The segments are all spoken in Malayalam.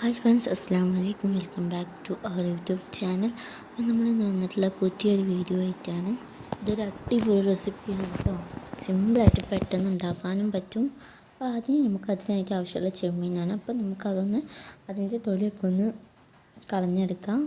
ഹായ് ഫ്രണ്ട്സ് അസ്സാം വലൈക്കും welcome back to our YouTube channel അപ്പോൾ നമ്മൾ ഇന്ന് വന്നിട്ടുള്ള പുതിയൊരു വീഡിയോ ആയിട്ടാണ്. ഇതൊരു അടിപൊളി റെസിപ്പിയാണ് കേട്ടോ. സിമ്പിളായിട്ട് പെട്ടെന്ന് ഉണ്ടാക്കാനും പറ്റും. അപ്പോൾ ആദ്യം നമുക്ക് അതിനായിട്ട് ആവശ്യമുള്ള ചെമ്മീനാണ്. അപ്പോൾ നമുക്കതൊന്ന് അതിന്റെ തൊലിയൊക്കെ ഒന്ന് കളഞ്ഞെടുക്കാം.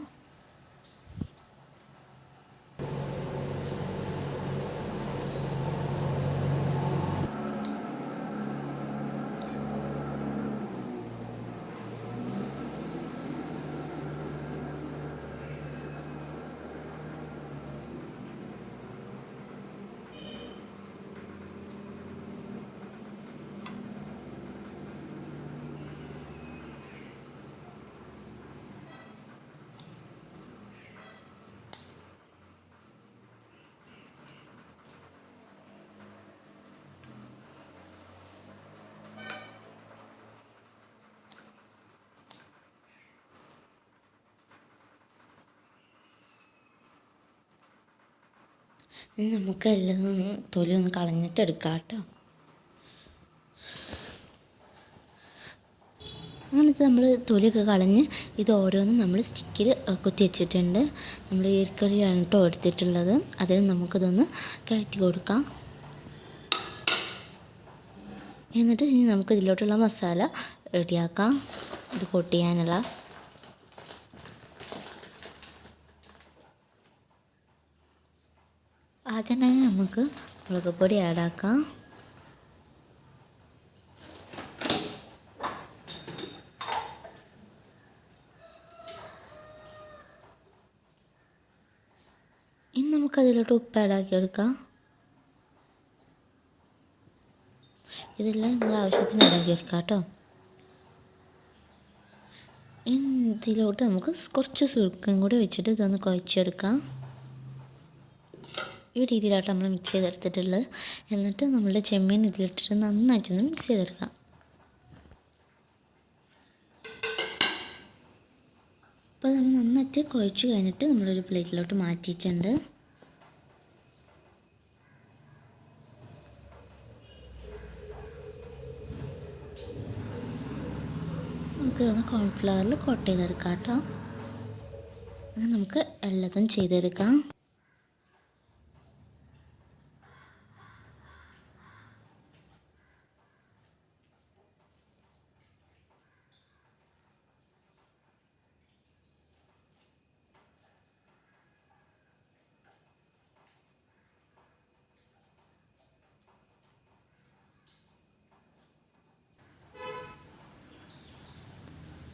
നമുക്ക് എല്ലാം തൊലി ഒന്ന് കളഞ്ഞിട്ട് എടുക്കാം കേട്ടോ അങ്ങനത്തെ നമ്മൾ തൊലിയൊക്കെ കളഞ്ഞ് ഇത് ഓരോന്നും നമ്മൾ സ്റ്റിക്കിൽ കുത്തി വെച്ചിട്ടുണ്ട്. നമ്മൾ ഈർക്കറിയാണ് കേട്ടോ എടുത്തിട്ടുള്ളത്. അതിൽ നമുക്കിതൊന്ന് കയറ്റി കൊടുക്കാം. എന്നിട്ട് ഇനി നമുക്ക് ഇതിലോട്ടുള്ള മസാല റെഡിയാക്കാം. ഇത് കൊട്ട് ആദ്യം തന്നെ നമുക്ക് മുളക് പൊടി ആഡാക്കാം ഇനി നമുക്കതിലോട്ട് ഉപ്പ് ആഡാക്കി എടുക്കാം. ഇതെല്ലാം നിങ്ങൾ ആവശ്യത്തിന് ആഡാക്കി എടുക്കാം കേട്ടോ. ഇതിലോട്ട് നമുക്ക് കുറച്ച് സുരുക്കം കൂടി വെച്ചിട്ട് ഇതൊന്ന് കുഴച്ചെടുക്കാം. ഈ രീതിയിലാണ് നമ്മൾ മിക്സ് ചെയ്തെടുത്തിട്ടുള്ളത്. എന്നിട്ട് നമ്മളുടെ ചെമ്മീൻ ഇതിലിട്ടിട്ട് നന്നായിട്ടൊന്ന് മിക്സ് ചെയ്തെടുക്കാം. അപ്പോൾ നമ്മൾ നന്നായിട്ട് കുഴച്ച് കഴിഞ്ഞിട്ട് നമ്മളൊരു പ്ലേറ്റിലോട്ട് മാറ്റിയിട്ടുണ്ട്. നമുക്ക് കോൺഫ്ലവറിൽ കോട്ട് ചെയ്തെടുക്കാം കേട്ടോ. നമുക്ക് എല്ലാതും ചെയ്തെടുക്കാം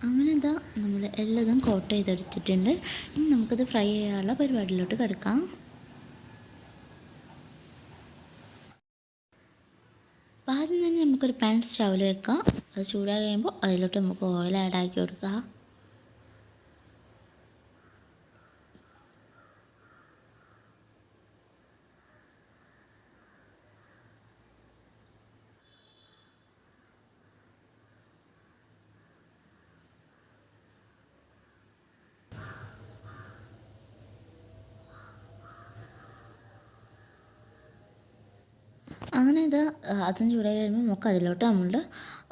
അങ്ങനെ ഇതാ നമ്മൾ എല്ലാതും കോട്ട് ചെയ്തെടുത്തിട്ടുണ്ട്. ഇനി നമുക്കത് ഫ്രൈ ചെയ്യാനുള്ള പരിപാടിയിലോട്ട് കിടക്കാം. അപ്പം ആദ്യം തന്നെ നമുക്കൊരു പാൻ സ്റ്റൗവിൽ വെക്കാം. അത് ചൂടായി കഴിയുമ്പോൾ അതിലോട്ട് നമുക്ക് ഓയിൽ ആഡ് ആക്കി കൊടുക്കാം. അങ്ങനെ ഇത് അതും ചൂടായി കഴിയുമ്പോൾ നമുക്ക് അതിലോട്ട് നമ്മൾ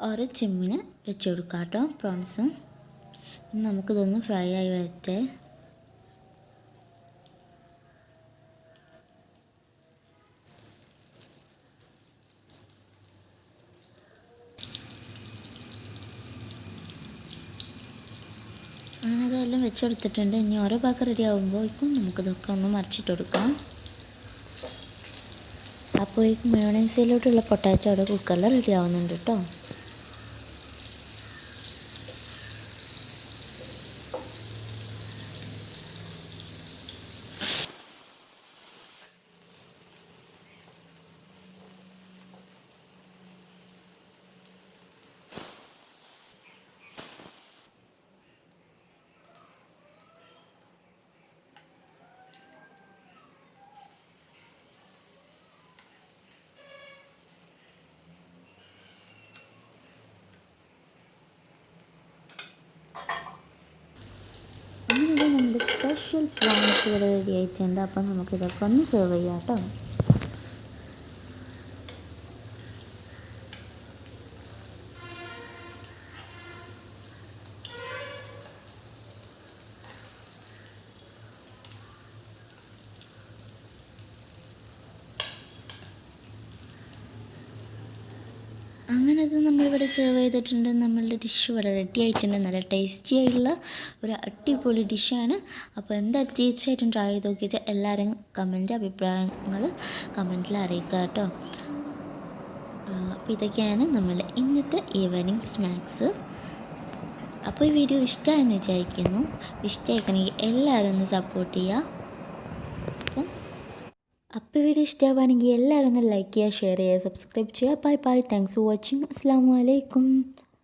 ഓരോ ചെമ്മിന് വെച്ച് കൊടുക്കാം കേട്ടോ പ്രോൺസ് നമുക്കിതൊന്ന് ഫ്രൈ ആയി വരട്ടെ. അങ്ങനെ അതെല്ലാം വെച്ചെടുത്തിട്ടുണ്ട്. ഇനി ഓരോ ഭാഗം റെഡി ആകുമ്പോഴേക്കും നമുക്കിതൊക്കെ ഒന്ന് മറിച്ചിട്ട് കൊടുക്കാം അപ്പോഴേക്കും മയോണൈസിലോട്ടുള്ള പൊട്ടാറ്റോ അവിടെ കുക്കറിൽ റെഡി ആവുന്നുണ്ട് കേട്ടോ അങ്ങനെ നമ്മുടെ സ്പെഷ്യൽ പ്ലാൻസ് ഇവിടെ റെഡി ആയിട്ടുണ്ട്. അപ്പം നമുക്കിതൊക്കെ ഒന്ന് സെർവ് ചെയ്യാം കേട്ടോ. അങ്ങനെ അത് നമ്മളിവിടെ സെർവ് ചെയ്തിട്ടുണ്ട്. നമ്മളുടെ ഡിഷ് ഇവിടെ റെഡി ആയിട്ടുണ്ട്. നല്ല ടേസ്റ്റി ആയിട്ടുള്ള ഒരു അടിപൊളി ഡിഷാണ് അപ്പോൾ എന്താ തീർച്ചയായിട്ടും ട്രൈ ചെയ്ത് നോക്കിയിട്ട് എല്ലാവരും കമന്റ് അഭിപ്രായങ്ങൾ കമന്റിൽ അറിയിക്കുക കേട്ടോ. അപ്പോൾ ഇതൊക്കെയാണ് നമ്മളുടെ ഇന്നത്തെ ഈവനിങ് സ്നാക്സ് അപ്പോൾ ഈ വീഡിയോ ഇഷ്ടമായെന്ന് വിചാരിക്കുന്നു. ഇഷ്ടമായിക്കണമെങ്കിൽ എല്ലാവരും ഒന്ന് സപ്പോർട്ട് ചെയ്യുക. അപ്പോൾ വീഡിയോ ഇഷ്ടമാവുകയാണെങ്കിൽ എല്ലാവരും ലൈക്ക് ചെയ്യുക ഷെയർ ചെയ്യുക സബ്സ്ക്രൈബ് ചെയ്യുക. Bye bye thanks for watching അസ്സാം വലൈക്കും